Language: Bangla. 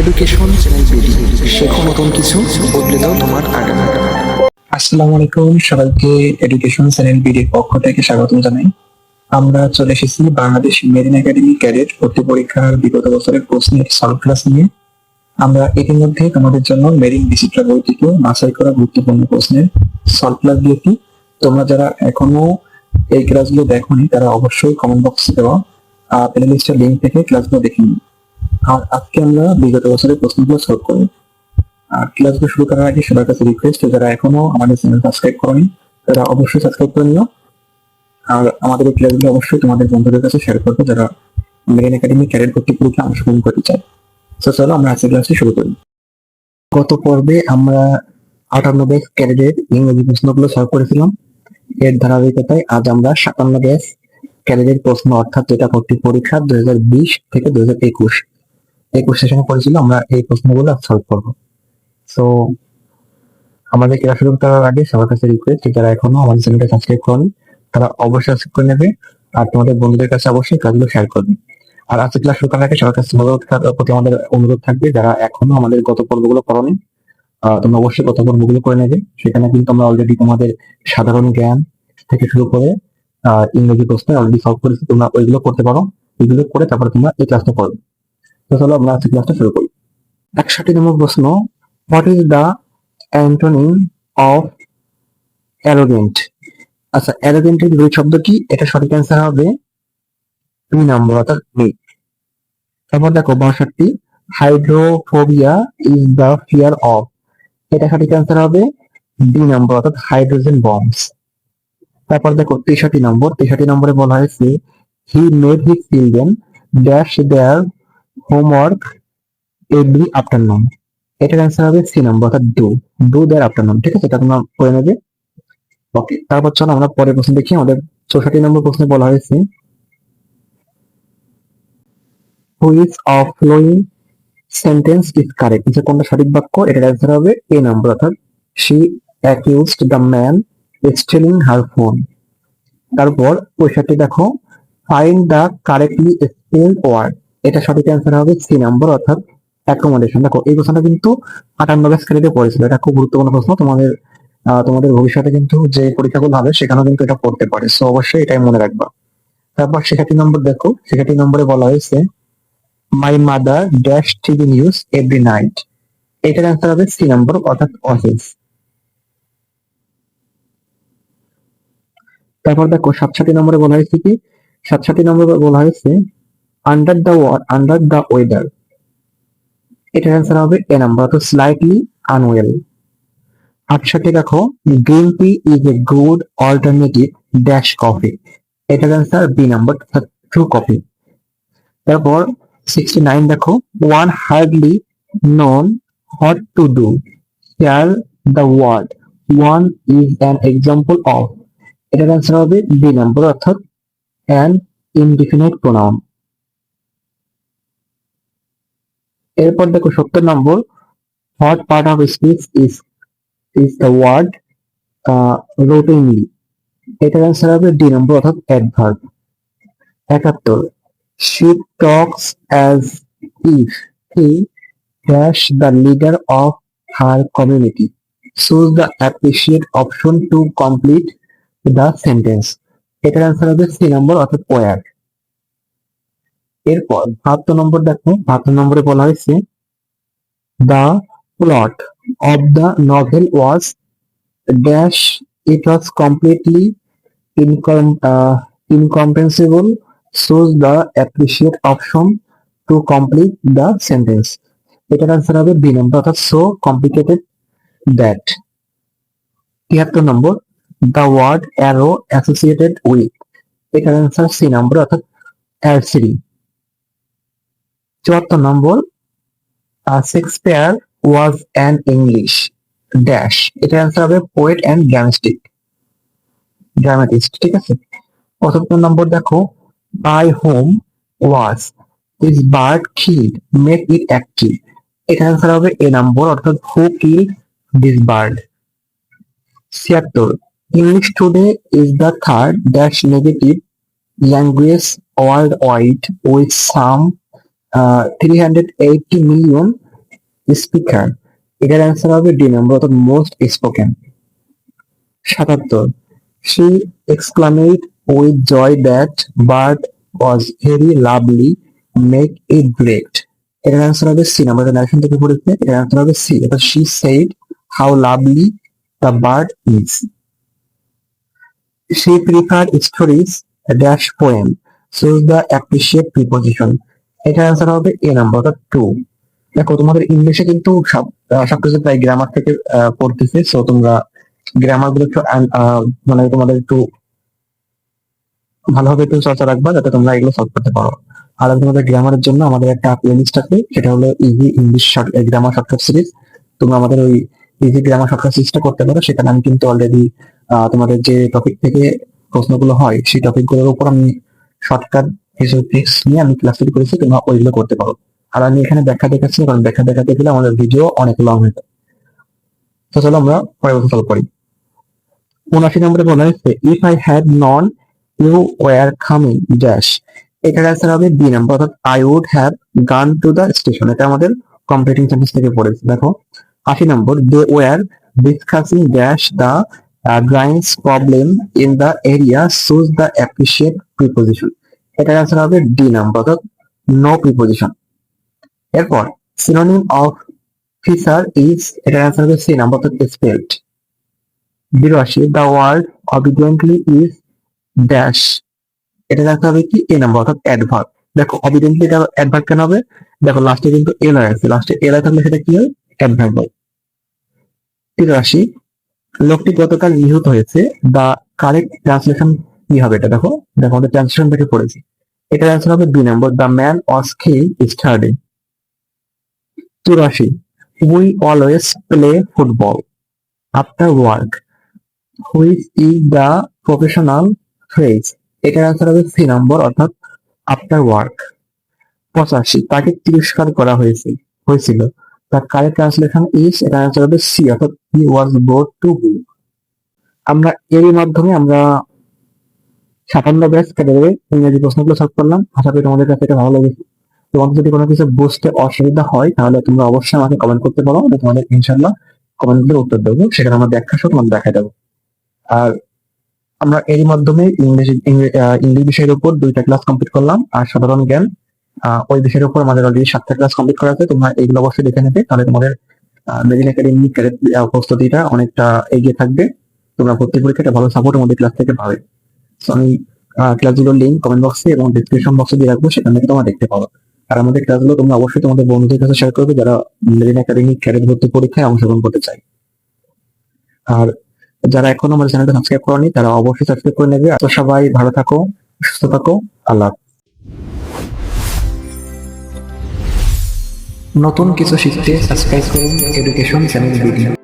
এডুকেশন শেখো নতুন কিছু, বদলে দাও তোমার আগামী। আসসালামু আলাইকুম, সবাইকে এডুকেশন চ্যানেল পক্ষ থেকে স্বাগতম জানাই। আমরা চলে এসেছি বাংলাদেশ মেরিন একাডেমি ক্যাডেট ভর্তি পরীক্ষার বিগত বছরের প্রশ্নের সলভ ক্লাস নিয়ে। আমরা ইতিমধ্যে তোমাদের জন্য মেরিন ডিসিপ্লিন বই থেকে বাছাই করা গুরুত্বপূর্ণ প্রশ্নের সলভ ক্লাস দিয়েছি। তোমরা যারা এখনও এই ক্লাসগুলো দেখোনি, তারা অবশ্যই কমেন্ট বক্সে দেওয়া প্লে লিস্টের লিঙ্ক থেকে ক্লাসগুলো দেখে নিন আর আজকে আমরা বিগত বছরের প্রশ্নগুলো সলভ করব। আর ক্লাসগুলো শুরু করার আগে সবার কাছে রিকোয়েস্ট যারা এখনও আমাদের চ্যানেল সাবস্ক্রাইব করেনি, তারা অবশ্যই সাবস্ক্রাইব করে নিও। আর আমাদের এই ক্লাসগুলো অবশ্যই তোমাদের বন্ধুদের কাছে শেয়ার করবে যারা মেরিন একাডেমি ক্যারিয়ার ভর্তি পরীক্ষা অংশগ্রহণ করতে চায়। তো চলো আমরা আজকের ক্লাসটি শুরু করি। গত পর্বে আমরা আটান্ন ব্যাচ ক্যারিয়ারের ইংরেজি প্রশ্নগুলো সলভ করেছিলাম। এর ধারাবাহিকতায় আজ আমরা সাতান্ন ব্যাচ ক্যারিয়ারের প্রশ্ন অর্থাৎ যেটা ভর্তি পরীক্ষা দুই থেকে দুই হাজার একুশ সেশনে পড়েছিল আমরা এই প্রশ্নগুলো সলভ করব। সো আমাদের ক্লাস শুরু করার আগে সবার কাছে রিকোয়েস্ট যারা এখনও আমাদের চ্যানেলটা সাবস্ক্রাইব করেনি, তারা অবশ্যই সাবস্ক্রাইব করে নেবে আর তোমাদের বন্ধুদের কাছে অবশ্যই কাজগুলো শেয়ার করবে। আর আজকে ক্লাস শুরু করার আগে সবার কাছে অনুরোধ প্রতি আমাদের অনুরোধ থাকবে, যারা এখনও আমাদের গত পর্বগুলো করনি তোমরা অবশ্যই গত পর্বগুলো করে নেবে। সেখানে কিন্তু আমরা অলরেডি তোমাদের সাধারণ জ্ঞান থেকে শুরু করে ইংরেজি প্রশ্ন অলরেডি সলভ করেছি, তোমরা ওইগুলো করতে পারো। ওইগুলো করে তারপরে তোমরা এই ক্লাসটা করবে তো আমরা আজকে ক্লাসটা শুরু করি। একষট্টি নম্বর প্রশ্ন what is the antonym of arrogant আচ্ছা অ্যারোগেন্টের দুই শব্দ কি? এটা সঠিক অ্যান্সার হবে দুই নম্বর, অর্থাৎ মি। তারপর দেখো, বাষট্টি hydrophobia is the fear of এটা সঠিক অ্যান্সার হবে ডি নম্বর, অর্থাৎ হাইড্রোজেন বম্বস তারপর দেখো, তেষট্টি নম্বর, তেষট্টি নম্বরে বলা হয়েছে he made his children dash their homework every afternoon এটার অ্যান্সার হবে সি নম্বর অর্থাৎ ডু ডু দেয়ার আফটারনুন ঠিক আছে? এটা তোমরা করে নেবে। ওকে তারপর চলো আমরা পরের প্রশ্ন দেখি। আমাদের চৌষট্টি নম্বর প্রশ্নে বলা হয়েছে which of following sentence is correct যে কোনটা সঠিক বাক্য, এটার অ্যান্সার হবে এ নম্বর অর্থাৎ she accused the man stealing her phone তারপর পঁয়ষট্টি দেখো find the correctly spelled word এটা সঠিক অ্যান্সার হবে সি নম্বর অর্থাৎ অ্যাকোমোডেশন দেখো, এই প্রশ্নটা কিন্তু আটান্ন ব্যাচ ক্রেডিটে পড়েছিল। এটা খুব গুরুত্বপূর্ণ প্রশ্ন। তোমাদের তোমাদের ভবিষ্যতে কিন্তু যে পরীক্ষাগুলো হবে, সেখানেও কিন্তু এটা পড়তে পারে। সো অবশ্যই এটাই মনে রাখবা। তারপর শেখাটি নম্বর দেখো। শেখাটি নম্বরে বলা হয়েছে my mother dash TV news every night এটার অ্যান্সার হবে সি নম্বর অর্থাৎ অফিস তারপর দেখো, সাতষট্টি নম্বরে বলা হয়েছে কি? সাতষট্টি নম্বরে বলা হয়েছে under the war under the weather এটার অ্যান্সার হবে এ নাম্বার অর্থাৎ স্লাইটলি আনওয়েল আটষট্টি দেখো green tea is a good alternative dash coffee এটার answer B number true coffee তারপর সিক্সটি নাইন দেখো one hardly known what to do share the word one is an example of এটার অ্যান্সার হবে বি নাম্বার অর্থাৎ অ্যান ইনডিফিনাইট প্রোনাউন এরপর দেখো সত্তর নম্বর what part of speech is is the word routinely এটার অ্যান্সার হবে ডি নম্বর অর্থাৎ অ্যাডভার্ব একাত্তর she talks as if he dash the leader of her community choose the appropriate option to complete the sentence এটার অ্যান্সার হবে সি নম্বর অর্থাৎ ওয়ার এরপর বাহাত্তর নম্বর দেখো বাহাত্তর নম্বরে বলা হয়েছে the plot of the novel was dash, it was completely incomprehensible choose the appreciate option to complete the sentence. এটার আনসার হবে বি নম্বর অর্থাৎ সো কমপ্লিকেটেড দ্যাট তিয়াত্তর number the word arrow associated with এটার আনসার সি নম্বর অর্থাৎ অ্যারসিরি চুয়াত্তর number Shakespeare was an English dash এটা অ্যান্সার হবে পোয়েট অ্যান্ড ড্রামাস্টিক ড্রামাটিস্ট ঠিক আছে? পঁচাত্তর নম্বর দেখো by whom was this bird killed make it active এটা অ্যান্সার হবে এ নম্বর অর্থাৎ হু কিল্ড দিস বার্ড ছিয়াত্তর English today is the third dash negative language world wide with with uh, 380 million speaker এটার অ্যান্সার হবে ডি নাম্বার অর্থাৎ মোস্ট স্পোকেন সাতাত্তর she exclaimed with joy that bird was very lovely make it great এটার অ্যান্সার হবে সি নাম্বার নারেশন থেকে পড়েছে। এটার অ্যান্সার হবে সি অর্থাৎ she said how lovely the bird is preferred stories dash poem choose the appreciate preposition এটা অ্যান্সার হবে এ নাম্বার অর্থাৎ টু দেখো, তোমাদের ইংলিশে কিন্তু সবকিছু প্রায় গ্রামার থেকে পড়তেছে সো তোমরা গ্রামারগুলো একটু মানে তোমাদের একটু ভালোভাবে একটু চর্চা রাখবা, যাতে তোমরা এগুলো সলভ করতে পারো। আর তোমাদের গ্রামারের জন্য আমাদের একটা প্লেলিস্ট আছে, সেটা হলো easy English grammar shortcut series তোমরা আমাদের ওই ইজি গ্রামার শর্টকাট সিরিজটা করতে পারো, সেখানে আমি কিন্তু অলরেডি তোমাদের যে টপিক থেকে প্রশ্নগুলো হয়, সেই টপিকগুলোর উপর আমি শর্টকাট নিয়ে আমি ক্লাস তৈরি করেছি, তোমরা ওইগুলো করতে পারো। আর আমি এখানে ব্যাখ্যা দেখাচ্ছি, কারণ ব্যাখ্যা দেখাতে গেলে আমাদের ভিডিও অনেক লং হয়ে যায়। তো চলো আমরা পরবর্তী সলভ করি। উনআশি নম্বরে বলা হয়েছে if I had known you were coming dash এটার অ্যান্সার হবে বি নাম্বার অর্থাৎ I would have gone to the station এটা আমাদের কম্পিটিং সেন্টেন্স থেকে পড়েছে, দেখো। আশি number they were discussing dash the grains problem in the area choose the appropriate preposition এটার অ্যান্সার হবে ডি নাম্বার অর্থাৎ নো প্রিপোজিশন এরপর সিনোনিম অফ ফিচার ইজ এটার অ্যান্সার হবে সি নাম্বার অর্থাৎ স্পেলড বিরাশি the word obediently is dash এটার অ্যান্সার হবে কি? এ নাম্বার অর্থাৎ অ্যাডভার্ব দেখো অবিডিয়েন্টলি এটা অ্যাডভার্ব কেন হবে? দেখো লাস্টে কিন্তু এল আই আছে লাস্টে এল আই থাকলে সেটা কি হয়? অ্যাডভার্ব হয়। তিরাশি, লোকটি গতকাল নিহত হয়েছে। দা কারেক্ট ট্রান্সলেশন কি হবে এটা দেখো? দেখো আমাদের ট্রান্সলেশন থেকে পড়েছি। এটার অ্যান্সার হবে দুই নম্বর দ্য ম্যান অস কিল স্টারডে চুরাশি we always play football after work which is the professional phrase এটার অ্যান্সার হবে সি নম্বর, অর্থাৎ আফটার ওয়ার্ক পঁচাশি, তাকে তিরস্কার করা হয়েছে, হয়েছিল। তার কারেক্ট ট্রান্সলেশন ইজ এটা অ্যান্সার হবে সি অর্থাৎ হি ওয়াজ বোর্ড টু বু আমরা এরই মাধ্যমে আমরা সাতান্ন ব্যাচ ক্যাডারে ইংরেজি প্রশ্নগুলো সলভ করলাম। আশা করি তোমাদের কাছে এটা ভালো লেগেছে। তোমাদের যদি কোনো কিছু বুঝতে অসুবিধা হয় তাহলে তোমরা অবশ্যই আমাকে কমেন্ট করতে পারো। আমি তোমাদের ইনশাল্লাহ কমেন্টগুলো উত্তর দেবো। সেখানে আমরা ব্যাখ্যা সহ তোমাদের দেখা দেবো। আর আমরা এরই মাধ্যমে ইংরেজি ইংরে- আহ, ইংলিশ বিষয়ের উপর দুইটা ক্লাস কমপ্লিট করলাম। আর সাধারণ জ্ঞান ওই বিষয়ের উপর আমাদের অলরেডি সাতটা ক্লাস কমপ্লিট করা আছে। তোমরা এইগুলো অবশ্যই দেখে নেবে। তাহলে তোমাদের মেরিন একাডেমি প্রস্তুতিটা অনেকটা এগিয়ে থাকবে। তোমরা ভর্তি পরীক্ষাটা ভালো সাপোর্ট আমাদের ক্লাস থেকে পাবে। আমি ক্লাসগুলোর লিঙ্ক কমেন্ট বক্সে এবং ডিসক্রিপশন বক্সে দিয়ে রাখব, সেখান থেকে তোমরা দেখতে পাবো আর আমাদের ক্লাসগুলো তোমরা অবশ্যই তোমাদের বন্ধুদের কাছে শেয়ার করবে যারা মেরিন একাডেমি ক্যাডেট ভর্তি পরীক্ষায় অংশগ্রহণ করতে চায়। আর যারা এখনও আমাদের চ্যানেলটা সাবস্ক্রাইব করেনি, তারা অবশ্যই সাবস্ক্রাইব করে নেবে। তো সবাই ভালো থাকো, সুস্থ থাকো, আল্লাহ নতুন কিছু শিখতে সাবস্ক্রাইব করুন এডুকেশন চ্যানেল ভিডিও